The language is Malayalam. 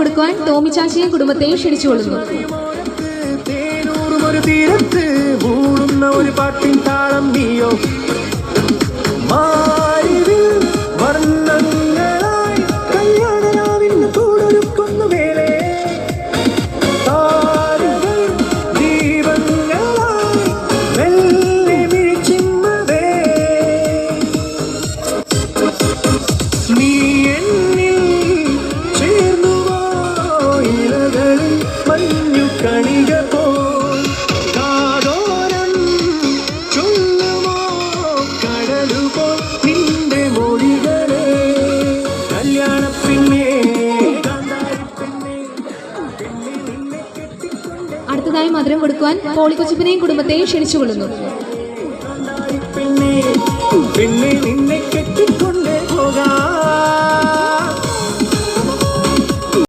കൊടുക്കുവാൻ ടോമി ചാച്ചിയും കുടുംബത്തെയും ക്ഷണിച്ചുകൊള്ളുന്നു. തീരത്ത് ഊടുന്ന ഒരു പാട്ടിൻ താളം നീയോ? അടുത്തതായി മധുരം കൊടുക്കുവാൻ പോളിക്കൊച്ചിപ്പിനെയും കുടുംബത്തെയും ക്ഷണിച്ചുകൊള്ളുന്നു. പിന്നെ നിന്നെ